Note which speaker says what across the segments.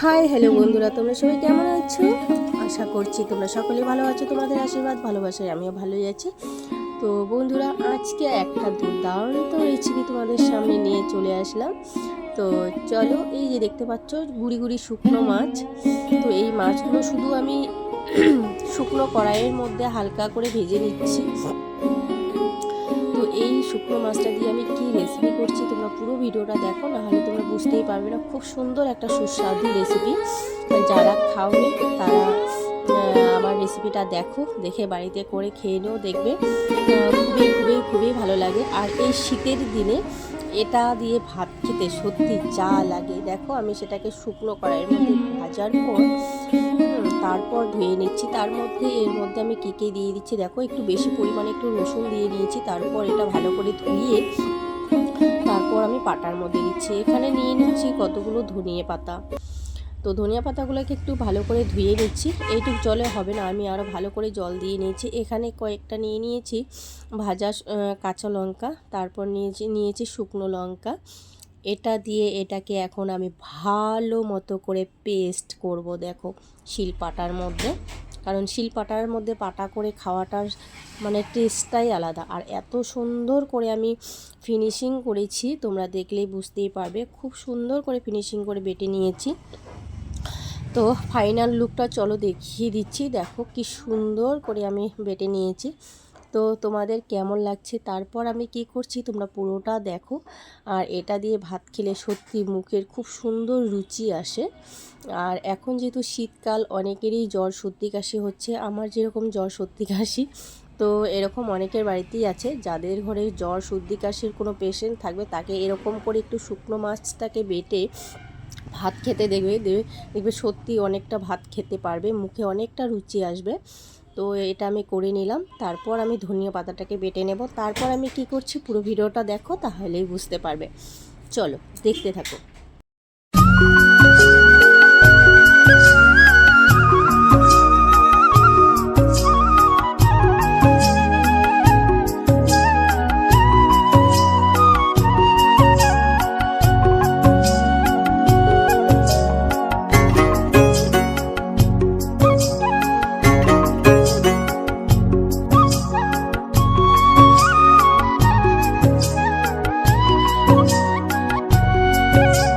Speaker 1: Hi hello বন্ধুরা, তোমরা সবাই কেমন আছো? আশা করছি তোমরা সকলে ভালো আছো, তোমাদের আশীর্বাদ, ভালোবাসায় আমিও ভালোই আছি। তো বন্ধুরা, আজকে একটা দুর্দান্ত রেসিপি তোমাদের সামনে নিয়ে চলে আসলাম। তো চলো, এই যে দেখতে পাচ্ছ, গুড়ি গুড়ি শুকনো মাছ। তো এই মাছগুলো শুধু আমি শুকনো কড়াইয়ের মধ্যে হালকা করে ভেজে নিচ্ছি। শুকনো মাছটা দিয়ে আমি কি রেসিপি করছি তোমরা পুরো ভিডিওটা দেখো, নাহলে তোমরা বুঝতেই পারবে না। খুব সুন্দর একটা সুস্বাদু রেসিপি যারা খাওনি, তারা আমার রেসিপিটা দেখো, দেখে বাড়িতে করে খেয়ে নিও, দেখবে খুবই খুবই খুবই ভালো লাগে। আর এই শীতের দিনে এটা দিয়ে ভাত খেতে সত্যি যা লাগে। দেখো আমি সেটাকে শুকনো কড়াইয়ের মধ্যে ভাজার পর তারপর ধুয়ে নিচ্ছি। তার মধ্যে এর মধ্যে আমি কী কী দিয়ে দিচ্ছি দেখো, একটু বেশি পরিমাণে একটু রসুন দিয়ে নিয়েছি তারপর এটা ভালো করে ধুয়ে তারপর আমি পাটার মধ্যে দিচ্ছি। এখানে নিয়ে নিচ্ছি কতগুলো ধনিয়া পাতা। তো ধনিয়া পাতাগুলোকে একটু ভালো করে ধুয়ে নিচ্ছি। এইটুক জলে হবে না, আমি আরও ভালো করে জল দিয়ে নিয়েছি। এখানে কয়েকটা নিয়ে নিয়েছি ভাজা কাঁচা লঙ্কা, তারপর নিয়েছি নিয়েছি শুকনো লঙ্কা। এটা দিয়ে এটাকে এখন আমি ভালো মতো করে পেস্ট করব, দেখো, শিলপাটার মধ্যে। কারণ শিলপাটার মধ্যে পাটা করে খাওয়াটার মানে টেস্টটাই আলাদা। আর এত সুন্দর করে আমি ফিনিশিং করেছি, তোমরা দেখলেই বুঝতেই পারবে, খুব সুন্দর করে ফিনিশিং করে বেটে নিয়েছি। তো ফাইনাল লুকটা চলো দেখিয়ে দিচ্ছি, দেখো কি সুন্দর করে আমি বেটে নিয়েছি। তো তোমাদের কেমন লাগছে? তারপর আমি কি করছি? তোমরা পুরোটা দেখো। আর এটা দিয়ে ভাত খেলে সত্যি মুখের খুব সুন্দর রুচি আসে। আর এখন যেহেতু শীতকাল, অনেকেরই জ্বর সর্দি কাশি হচ্ছে। আমার যেরকম জ্বর সর্দি কাশি, তো এরকম অনেকের বাড়িতেই আছে। যাদের ঘরে জ্বর, সর্দি কাশির কোনো পেশেন্ট থাকবে, তাকে এরকম করে একটু শুকনো মাছটাকে বেটে ভাত খেতে দেখবে দেখবে সত্যি অনেকটা ভাত খেতে পারবে। মুখে অনেকটা রুচি আসবে। তো এটা আমি করে নিলাম। তারপর আমি ধনিয়া পাতাটাকে বেটে নেব। তারপর আমি কি করছি পুরো ভিডিওটা দেখো, তাহলেই বুঝতে পারবে। চলো, দেখতে থাকো। Thank you.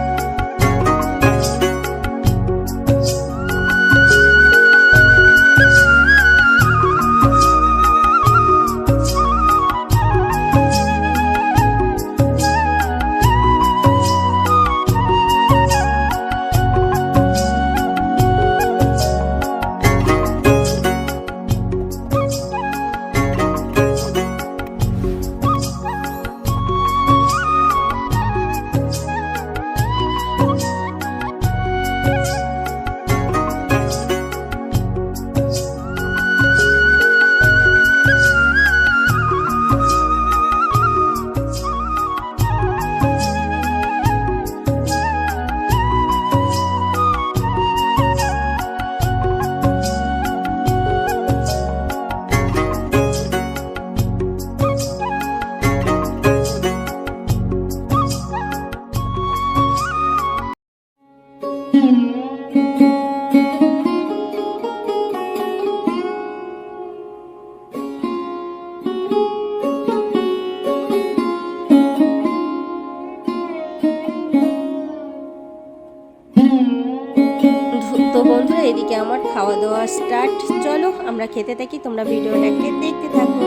Speaker 1: তো বন্ধুরা, এদিকে আমার খাওয়া দাওয়া স্টার্ট চলো, আমরা খেতে থাকি, তোমরা ভিডিওটাকে দেখতে থাকো।